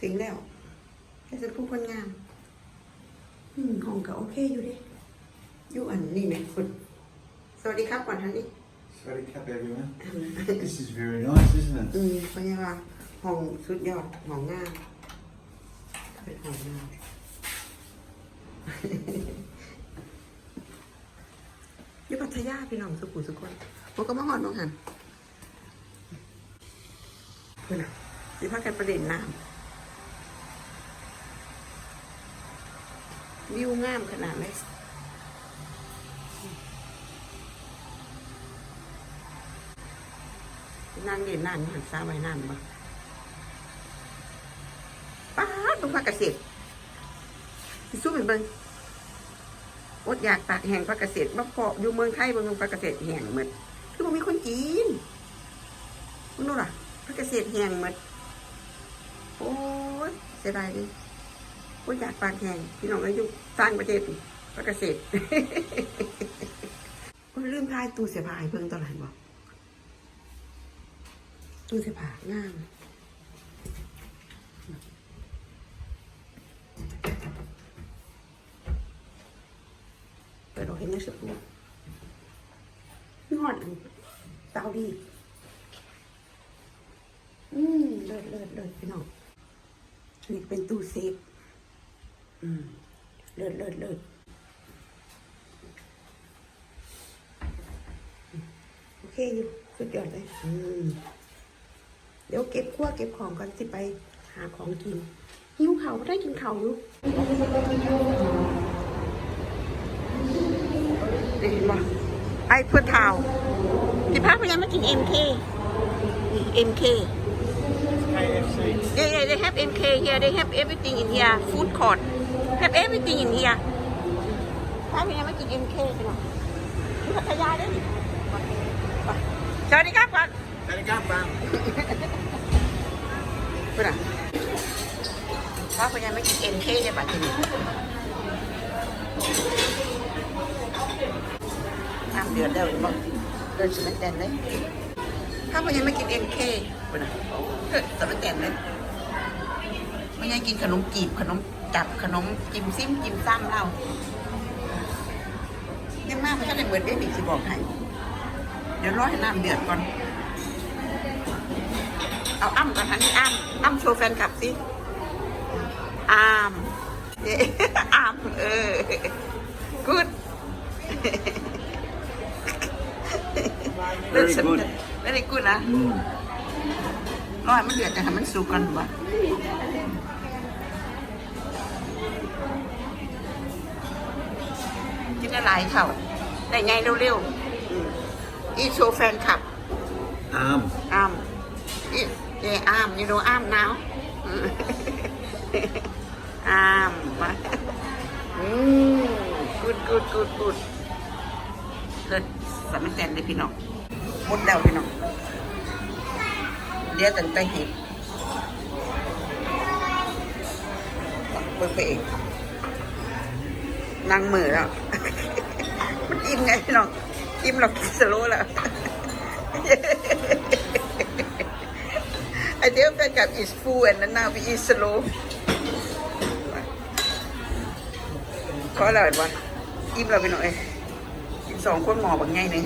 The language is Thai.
ถึงแล้วแต่ฉันผู้คนงามอืมห้องก็โอเคอยู่เดิอยู่อันนี้ไหมคุณสวัสดีครับก่อนทันนี้ Sorry, cap everyone. This is very nice, isn't it? อืมเป็นยังไงห้องสุดยอดห้องงามเป็นห้องงาม อยู่พัทยาพี่น้องสุขุมสุขคนมันก็มาหอดน้องหันเพื่อนน่ะสิพากันประเด็นน้ำ วิวงามขนาดไหนนั่งเด่นนั่งหันซ้ายไว้นั่นบ่ป้าดตรงภาคเกษตรสิสู้เป็นเบิ่งอดอยากตากแห่งพระเกษตรมาเพาะอยู่เมืองไทยเมืองพระเกษตรแห่งหมดคือมันมีคนจีนมึงรู้ล่ะพระเกษตรแห่งหมดโอ้ยเสียดายดิ อดอยากตากแห่งพี่น้องอายุสร้างประเทศพระเกษตรโอ้ยลืมทายตู้เสียผ้าให้เพิ่งตอนไหนบอกตู้เสียผ้างามเปิดอกเห็นไหมสักครู่นอนเตาดีอืมเลิศเลิศเลิศพี่น้องนี่เป็นตู้เซฟ เลิศเลิศเลิศอืมโอเคอยู่สุดยอดเลยอืมเดี๋ยวเก็บขั้วเก็บของก่อนสิไปหาของกิน หิวเขาวได้กินเขาวอยู่เห็นบ่ไอเพื่อเท้าที่พักพยายามมากิน MK นี่ MK KFC. yeah yeah they have MK here they have everything in here food court have everything in here พักพยายามมากิน MK ไปหน่อยที่พัทยาด้วยนี่ไปสวัสดีครับก่อน Tady kam bang. ไปหน่อยพักพยายามมากิน MK ได้ป่ะทีนี้น้ำเดือดแล้วเห็นบ่เดินสมัยแตนเลยถ้ามันยังไม่กินเอ็มเคไปนะเฮ้ยสมัยแตนเลย มันยังกินขนมจีบขนมจับขนมจิ้มซิมจิ้มซ้ำเรายังมากมันก็ได้เหมือนเด็กสิบอกให้เดี๋ยวรอให้น้ำเดือดก่อน เอาอ้ำก่อนทันนี้อ้ำอ้ำโชว์แฟนคลับสิอ้ำเย้อ้ำเออ good Very good. very good นะ Mm. รอให้มันเดือดจะให้มันสุกก่อนบ่ นได้หลายเท่าได้ไงเร็วๆอืมอีโชว์แฟนคลับ Arm. อ้ามอีเออ้ามยูโนอ้ามนาวอืมอ้ามมาอืมกูดกูดกูดกูดเลิศสามแตนเลยพี่น้องหมดแล้วพี่น้องเดี๋ยวตั้งแต่เห็ดเปิดไปเองนั่งมือแล้ว มันอิ่มไงพี่น้องอิ่มหรอกกินสโลว์แล้ว I tell back up is full and then now we eat slow เพราะอะไรวะอิ่มเราไปหน่อยกินสองคนหมอบางไงหนึ่ง